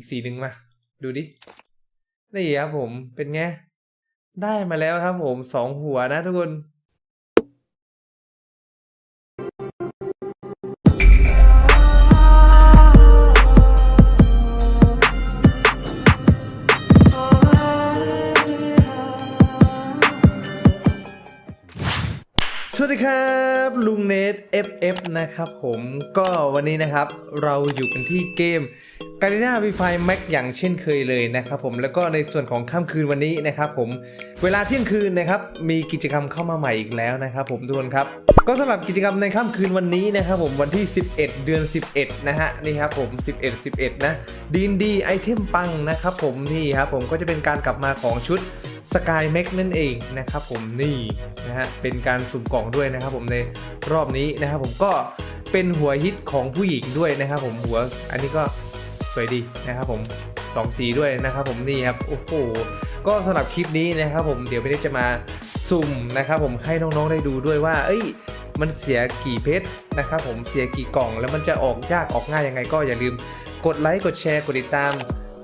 อีกสีหนึ่งมา ดูดิ นี่ครับผมเป็นไง ได้มาแล้วครับผมสองหัวนะทุกคน วัสดีครับ ลุงเนท FF นะครับผมก็วันนี้นะครับเราอยู่กันที่เกม g a r i n a v i f y Max อย่างเช่นเคยเลยนะครับผมแล้วก็ในส่วนของค่ำคืนวันนี้นะครับผมเวลาเที่ยงคืนนะครับมีกิจกรรมเข้ามาใหม่อีกแล้วนะครับผมทุกคนครับ ก็สำหรับกิจกรรมในค่ำคืนวันนี้นะครับผมวันที่ 11 เดือน 11 นะฮะนี่ครับผม 11 11 นะดีนดีไอเทมปังนะครับผมนี่ครับผมก็จะเป็นการกลับมาของชุด สกายแม็กนั่นเองนะครับผมนี่นะฮะเป็นการสุ่มกล่องด้วยนะครับผมในรอบนี้นะครับผมก็เป็นหัวฮิตของผู้หญิงด้วยนะครับผมหัวอันนี้ก็สวยดีนะครับผมสองสีด้วยนะครับผมนี่ครับโอ้โหก็สำหรับคลิปนี้นะครับผมเดี๋ยวไม่ได้จะมาสุ่มนะครับผมให้น้องๆได้ดูด้วยว่า เอ้ยมันเสียกี่เพชรนะครับผมเสียกี่กล่อง แล้วมันจะออกยากออกง่ายยังไงก็อย่าลืมกดไลค์กดแชร์กดติดตาม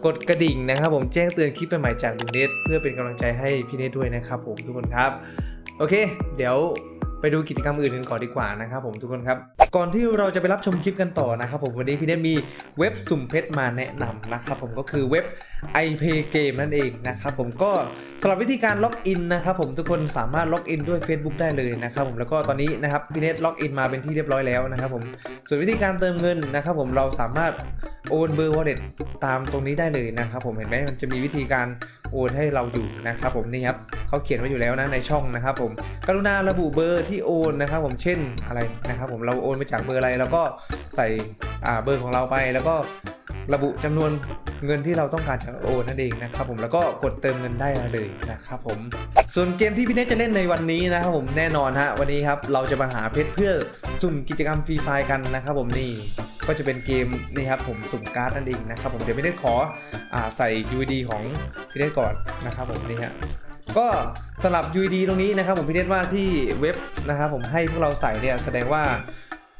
กดกระดิ่งนะครับ ผมแจ้งเตือนคลิปใหม่ๆจากลุงเนทเพื่อเป็นกำลังใจให้พี่เนทด้วยนะครับ ผมทุกคนครับ โอเค เดี๋ยวไปดูกิจกรรมอื่นกันก่อนดีกว่านะครับผมทุกคนครับ ก่อนที่เราจะไปรับชมคลิปกันต่อนะครับผมวันนี้พี่เนทมีเว็บสุ่มเพชรมาแนะนำนะครับผมก็คือเว็บ iPay Game นั่นเองนะครับผมก็สำหรับวิธีการล็อกอินนะครับผมทุกคนสามารถล็อกอินด้วย Facebook ได้เลยนะครับผมแล้วก็ตอนนี้นะครับพี่เนทล็อกอินมาเป็นที่เรียบร้อยแล้วนะครับผมส่วนวิธีการเติมเงินนะครับผมเราสามารถ โอนเบอร์ wallet ตามตรงนี้ได้เลยนะครับผมเห็นไหมมันจะมีวิธีการโอนให้เราอยู่นะครับผมนี่ครับเขาเขียนไว้อยู่แล้วนะในช่องนะครับผมกรุณาระบุเบอร์ที่โอนนะครับผมเช่นอะไรนะครับผมเราโอนไปจากเบอร์อะไรแล้วก็ใส่เบอร์ของเราไปแล้วก็ระบุจำนวนเงินที่เราต้องการจะโอนนั่นเองนะครับผมแล้วก็กดเติมเงินได้เลยนะครับผมส่วนเกมที่พี่เนทจะเล่นในวันนี้นะครับผมแน่นอนฮะวันนี้ครับเราจะมาหาเพชรเพื่อสุ่มกิจกรรมฟรีไฟล์กันนะครับผมนี่ ก็จะเป็นเกมนี่ครับผมสุ่มการ์ดนั่นเองนะครับผมเดี๋ยวพี่เนทขออใส่ UD ของพี่เนทก่อนนะครับผมนี่ฮะก็สำหรับ UD ตรงนี้นะครับผมพี่เนทว่าที่เว็บนะครับผมให้พวกเราใส่เนี่ยแสดงว่า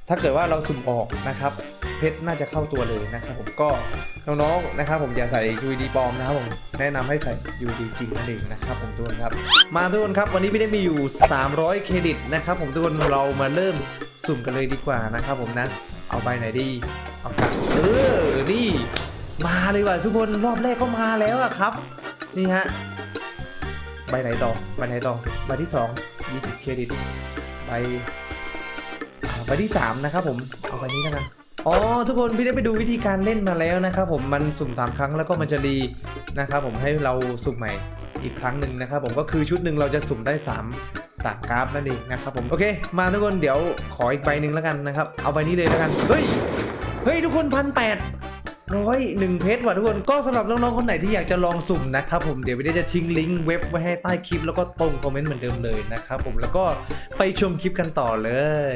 ถ้าเกิดว่าเราสุ่มออกนะครับเพชรน่าจะเข้าตัวเลยนะครับผมก็น้องๆนะครับผมอย่าใส่ UD ปลอมนะครับผมแนะนำให้ใส่ UD จริงนั่นเองนะครับผมทุกคนครับ มาทุกคนครับวันนี้พี่ได้มีอยู่ 300 เครดิตนะครับผมทุกคนเรามาเริ่มสุ่มกันเลยดีกว่านะครับผมนะ เอาใบไหนดี เอาครับเออ นี่ มาเลยว่ะทุกคนรอบแรกก็มาแล้วอะครับ นี่ฮะ ใบไหนต่อ ใบไหนต่อ ใบที่2 20เครดิต ใบใบที่ 3 นะครับผม เอาใบนี้แล้วกันอ๋อทุกคนพี่ได้ไปดูวิธีการเล่นมาแล้วนะครับผมมันสุ่ม 3 ครั้งแล้วก็มันจะรีนะครับผมให้เราสุ่มใหม่อีกครั้งหนึ่งนะครับผมก็คือชุดหนึ่งเราจะสุ่มได้ 3 3กราฟนั่นเองนะครับผมโอเค มาทุกคนเดี๋ยวขออีกใบหนึ่งแล้วกันนะครับเอาใบนี้เลยแล้วกันเฮ้ยเฮ้ยทุกคนพันแปดร้อยหนึ่งเพชรว่ะทุกคนก็สำหรับน้องๆคนไหนที่อยากจะลองสุ่มนะครับผมเดี๋ยววิดีโอจะทิ้งลิงก์เว็บไว้ให้ใต้คลิปแล้วก็ตรงคอมเมนต์เหมือนเดิมเลยนะครับผมแล้วก็ไปชมคลิปกันต่อเลย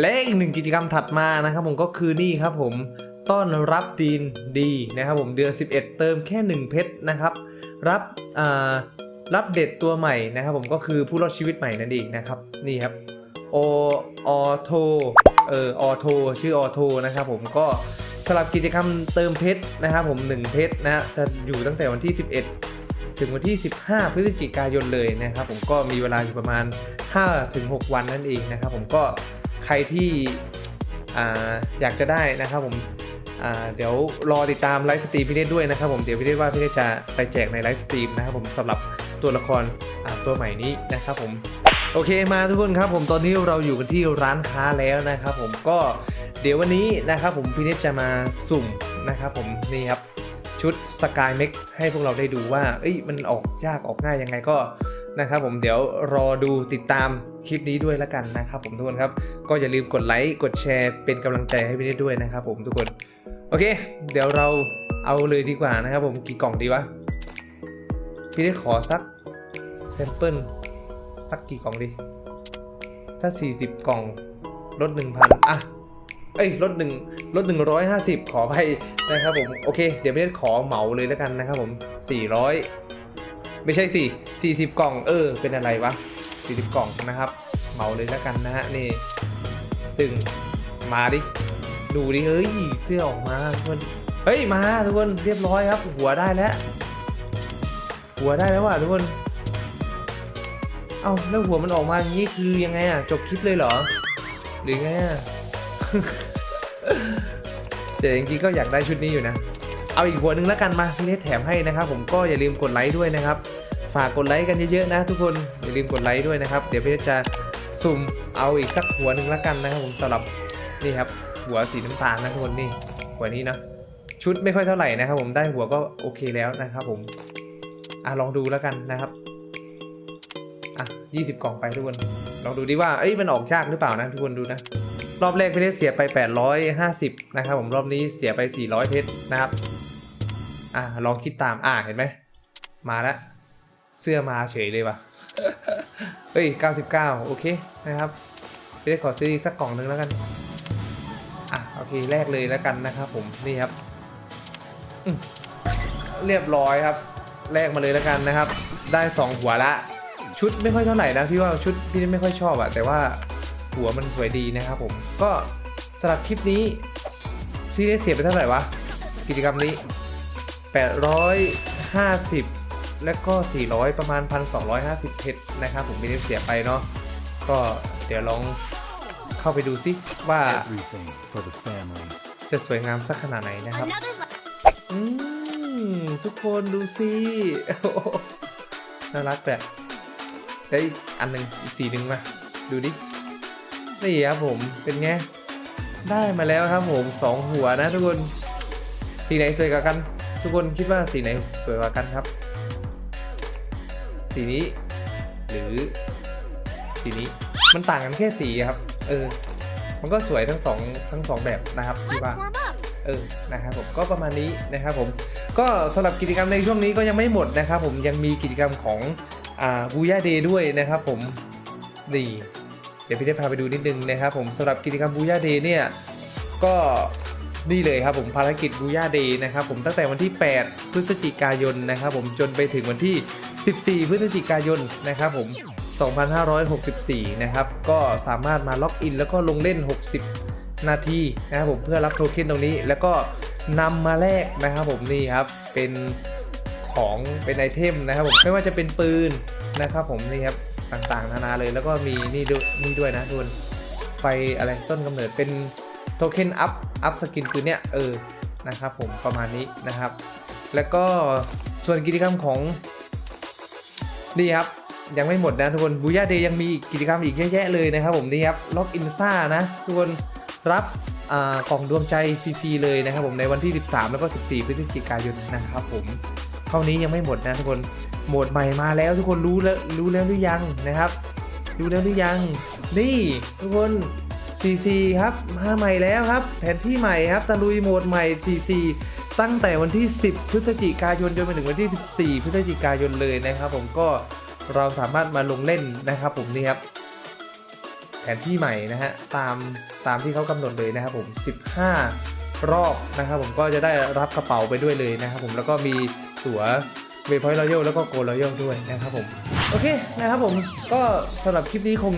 และอีกหนึ่งกิจกรรมถัดมานะครับผมก็คือนี่ครับผมต้อนรับดีนดีนะครับผมเดือน 11 เติมแค่ 1 เพชรนะครับ รับอ่า รับเด็ดตัวใหม่นะครับผมก็คือผู้รอดชีวิตใหม่นั่นเองนะครับนี่ครับโอออโทเออออโทชื่อออโทนะครับผมก็สำหรับกิจกรรมเติมเพชรนะครับผม 1 เพชรนะจะอยู่ตั้งแต่วันที่ 11 ถึงวันที่ 15 พฤศจิกายนเลยนะครับผมก็มีเวลาอยู่ประมาณ 5-6 วันนั่นเองนะครับผมก็ใครที่ออยากจะได้นะครับผมเดี๋ยวรอติดตามไลฟ์สตรีมพี่เนทด้วยนะครับผมเดี๋ยวพี่เนทว่าพี่เนทจะไปแจกในไลฟ์สตรีมนะครับผมสำหรับ ตัวละครตัวใหม่นี้นะครับผมโอเคมาทุกคนครับผมตอนนี้เราอยู่กันที่ร้านค้าแล้วนะครับผมก็เดี๋ยววันนี้นะครับผมพี่เนจะมาสุ่มนะครับผมนี่ครับชุดสกายเม็กให้พวกเราได้ดูว่าเอ้ยมันออกยากออกง่ายยังไงก็นะครับผมเดี๋ยวรอดูติดตามคลิปนี้ด้วยละกันนะครับผมทุกคนครับ ก็อย่าลืมกดไลค์กดแชร์เป็นกำลังใจให้พี่ได้ด้วยนะครับผมทุกคน โอเค เดี๋ยวเราเอาเลยดีกว่านะครับผมกี่กล่องดีวะพี่ได้ขอสัก ซมเปิลสักกี่กล่องดี ถ้า 40 กล่องลด1,000 อะ เอ้ยลดหนึ่งลดหนึ่งร้อยห้าสิบขอไปนะครับผม โอเค เดี๋ยวไม่ได้ขอเหมาเลยแล้วกันนะครับผมสี่ร้อยไม่ใช่สี่สี่สิบกล่อง เออ เป็นอะไรวะสี่สิบกล่องนะครับ เหมาเลยแล้วกันนะฮะ นี่ตึงมาดิ ดูดิ เฮ้ย เสื้อออกมาเพื่อนเฮ้ย มาทุกคน เรียบร้อยครับ หัวได้แล้ว หัวได้แล้วว่ะทุกคน เอาแล้วหัวมันออกมาอย่างนี้คือยังไงอะ จบคลิปเลยเหรอ หรือไงอะแต่จริงๆก็อยากได้ชุดนี้อยู่นะ เอาอีกหัวหนึ่งแล้วกันมาพี่เนทแถมให้นะครับ ผมก็อย่าลืมกดไลค์ด้วยนะครับ ฝากกดไลค์กันเยอะๆนะทุกคนอย่าลืมกดไลค์ด้วยนะครับ เดี๋ยวพี่เนทจะสุ่มเอาอีกสักหัวหนึ่งแล้วกันนะครับผมสำหรับนี่ครับ หัวสีน้ำตาลนะทุกคนนี่หัวนี้เนาะชุดไม่ค่อยเท่าไหร่นะครับ ผมได้หัวก็โอเคแล้วนะครับ ผมอะลองดูแล้วกันนะครับ อะ20กล่องไปทุกคน ลองดูดิว่า เอ้ย มันออกยากหรือเปล่านะทุกคนดูนะ รอบแรกพี่เนทเสียไป 850 นะครับผม รอบนี้เสียไป 400 เพชรนะครับ อ่าลองคิดตาม อ่าเห็นไหม มาแล้ว เสื้อมาเฉยเลยว่ะ เฮ้ย 99 โอเคนะครับพี่เนทขอซื้อสักกล่องหนึ่งแล้วกัน อะโอเค แรกเลยแล้วกันนะครับผม นี่ครับ เรียบร้อยครับ แรกมาเลยแล้วกันนะครับ ได้สองหัวละ ชุดไม่ค่อยเท่าไหร่นะพี่ว่าชุดพี่ไม่ค่อยชอบอะแต่ว่าหัวมันสวยดีนะครับผม ก็สำหรับคลิปนี้ซีได้เสียไปเท่าไหร่วะ กิจกรรมนี้ 850 และก็ 400 ประมาณ 1,250เพชรนะครับผมไม่ได้เสียไปเนาะก็เดี๋ยวลองเข้าไปดูซิว่า Everything for the family. จะสวยงามสักขนาดไหนนะครับ Another le- อืม ทุกคนดูสิโอ้โหน่ารักแบบ แล้วอีกอันหนึ่งอีกสีหนึ่งมาดูดินี่ครับผมเป็นไงได้มาแล้วครับผมสองหัวนะทุกคนสีไหนสวยกว่ากัน ทุกคนคิดว่าสีไหนสวยกว่ากันครับ สีนี้ หรือ สีนี้มันต่างกันแค่สีครับ เออ มันก็สวยทั้งสองทั้งสองแบบนะครับที่ว่าเออ นะครับผม ก็ประมาณนี้นะครับผม ก็สำหรับกิจกรรมในช่วงนี้ก็ยังไม่หมดนะครับผม ยังมีกิจกรรมของ บูย่าเดย์ด้วยนะครับผมนี่เดี๋ยวพี่ได้พาไปดูนิดนึงนะครับผมสำหรับกิจกรรมบูย่าเดย์เนี่ยก็นี่เลยครับผมภารกิจบูย่าเดย์นะครับผมตั้งแต่วันที่ 8 พฤศจิกายนนะครับผมจนไปถึงวันที่ 14 พฤศจิกายนนะครับผม 2564 นะครับก็สามารถมาล็อกอินแล้วก็ลงเล่น 60 นาทีนะครับผมเพื่อรับโทเค็นตรงนี้ แล้วก็นำมาแลกนะครับผมนี่ครับเป็น ของเป็นไอเทมนะครับผมไม่ว่าจะเป็นปืนนะครับผมนี่ครับต่างๆนานาเลยแล้วก็มีนี่ด้วยนี่ด้วยนะทุกคนไฟอะไรต้นกำเนิดเป็นโทเค็นอัพอัพสกินคือเนี้ยเออนะครับผมประมาณนี้นะครับ แล้วก็ส่วนกิจกรรมของนี่ครับยังไม่หมดนะทุกคนบูย่าเดย์ยังมีกิจกรรมอีกเยอะแยะเลยนะครับผมนี่ครับล็อกอินซ่านะทุกคนรับอ่ากล่องดวงใจฟรีๆเลยนะครับผมในวันที่ 13 แล้วก็ 14 พฤศจิกายนนะครับผม เท่านี้ยังไม่หมดนะทุกคนโหมดใหม่มาแล้วทุกคนรู้แล้วรู้แล้วหรือยังนะครับรู้แล้วหรือยัง นี่ ทุกคน CC ครับมาใหม่แล้วครับ แผนที่ใหม่ครับตะลุยโหมดใหม่ CC ตั้งแต่วันที่ 10 พฤศจิกายนจนไปถึงวันที่ 14 พฤศจิกายนเลยนะครับ ผมก็เราสามารถมาลงเล่นนะครับ ผมนี่ครับแผนที่ใหม่นะฮะตามตามที่เขากำหนดเลยนะครับผม 15 รอบนะครับผมก็จะได้รับกระเป๋าไปด้วยเลยนะครับผมแล้วก็มีตั๋วเวพอยต์รอยัลแล้วก็โกลรอยัลด้วยนะครับผมโอเคนะครับผมก็สำหรับคลิปนี้คง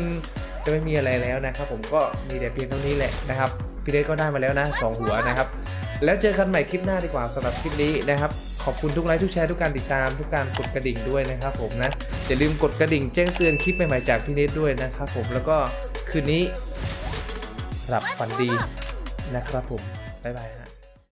จะไม่มีอะไรแล้วนะครับผมก็มีแต่เพียงเท่านี้แหละนะครับพี่เดชก็ได้มาแล้วนะสองหัวนะครับ แล้วเจอกันใหม่คลิปหน้าดีกว่าสำหรับคลิปนี้นะครับ ขอบคุณทุกไลค์ทุกแชร์ทุกการติดตามทุกการกดกระดิ่งด้วยนะครับผมนะ อย่าลืมกดกระดิ่งแจ้งเตือนคลิปใหม่ๆจากพี่เนทด้วยนะครับผมแล้วก็คืนนี้หลับฝันดีนะครับผม 拜拜。